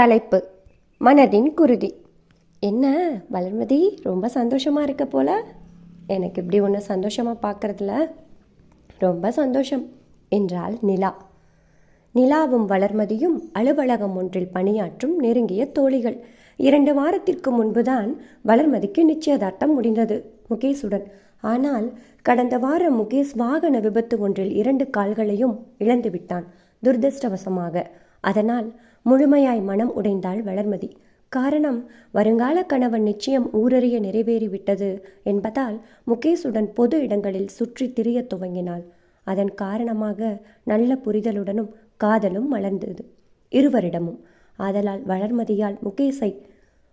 தலைப்பு. மனதின் குருதி. என்ன வளர்மதி ரொம்ப சந்தோஷமாக இருக்க போல? எனக்கு இப்படி ஒன்று சந்தோஷமாக பார்க்குறதுல ரொம்ப சந்தோஷம். என்றாள் நிலா. நிலாவும் வளர்மதியும் அலுவலகம் ஒன்றில் பணியாற்றும் நெருங்கிய தோழிகள். இரண்டு வாரத்திற்கு முன்புதான் வளர்மதிக்கு நிச்சயதார்த்தம் முடிந்தது முகேஷுடன். ஆனால் கடந்த வாரம் முகேஷ் வாகன விபத்து ஒன்றில் இரண்டு கால்களையும் இழந்து விட்டான் அதனால் முழுமையாய் மனம் உடைந்தாள் வளர்மதி. காரணம் வருங்கால கணவன் நிச்சயம் ஊரறிய நிறைவேறிவிட்டது என்பதால் முகேஷுடன் பொது இடங்களில் சுற்றி திரிய துவங்கினாள். அதன் காரணமாக நல்ல புரிதலுடனும் காதலும் மலர்ந்தது இருவரிடமும். ஆதலால் வளர்மதியால் முகேஷை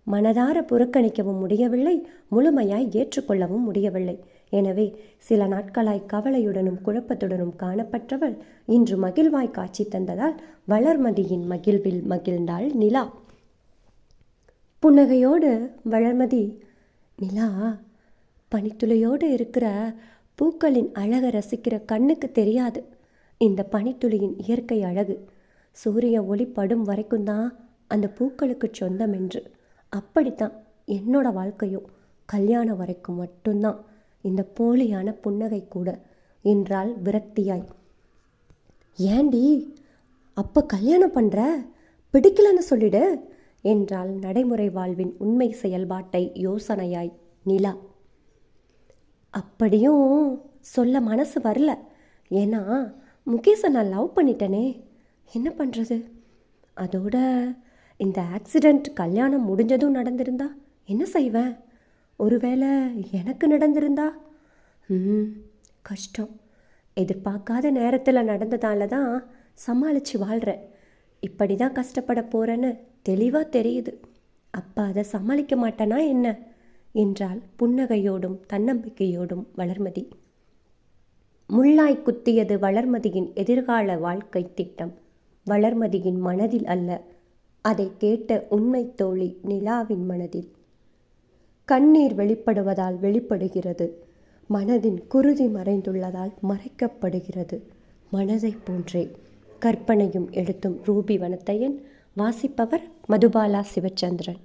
மனதார புறக்கணிக்கவும் முடியவில்லை முழுமையாய் ஏற்றுக்கொள்ளவும் முடியவில்லை. எனவே சில நாட்களாய் கவலையுடனும் குழப்பத்துடனும் காணப்பட்டவள் இன்று மகிழ்வாய் காட்சி தந்ததால் வளர்மதியின் மகிழ்வில் மகிழ்ந்தாள் நிலா. புன்னகையோடு வளர்மதி நிலா பனித்துளியோடு இருக்கிற பூக்களின் அழகை ரசிக்கிற கண்ணுக்கு தெரியாது. இந்த பனித்துளியின் இயற்கை அழகு சூரிய ஒளி படும் வரைக்கும் தான் அந்த பூக்களுக்கு சொந்தம் என்று. அப்படித்தான் என்னோட வாழ்க்கையும் கல்யாணம் வரைக்கும் மட்டும்தான். இந்த போலியான புன்னகை கூட என்றாள் விரக்தியாய். ஏண்டி அப்போ கல்யாணம் பண்ணுற பிடிக்கலன்னு சொல்லிடு என்றால் நடைமுறை வாழ்வின் உண்மை செயல்பாட்டை யோசனையாய் நிலா. அப்படியும் சொல்ல மனசு வரல. ஏன்னா முகேஷை நான் லவ் பண்ணிட்டேனே. என்ன பண்ணுறது அதோட இந்த ஆக்சிடெண்ட் கல்யாணம் முடிஞ்சதும் நடந்திருந்தா என்ன செய்வேன்? ஒருவேளை எனக்கு நடந்திருந்தா? ம் கஷ்டம். எதிர்பார்க்காத நேரத்தில் நடந்ததால தான் சமாளித்து வாழ்கிறேன் இப்படி தான் கஷ்டப்பட போகிறேன்னு தெளிவாக தெரியுது. அப்போ அதை சமாளிக்க மாட்டேனா என்ன? என்றால் புன்னகையோடும் தன்னம்பிக்கையோடும் வளர்மதி. முள்ளாய் குத்தியது வளர்மதியின் எதிர்கால வாழ்க்கை திட்டம். வளர்மதியின் மனதில் அல்ல. அதை கேட்ட உண்மை தோழி நிலாவின் மனதில். கண்ணீர் வெளிப்படுவதால் வெளிப்படுகிறது. மனதின் குருதி மறைந்துள்ளதால் மறைக்கப்படுகிறது. மனதைப் போன்றே கற்பனையும் எழுத்தும் ரூபி வனத்தையன் வாசிப்பவர் மதுபாலா சிவச்சந்திரன்.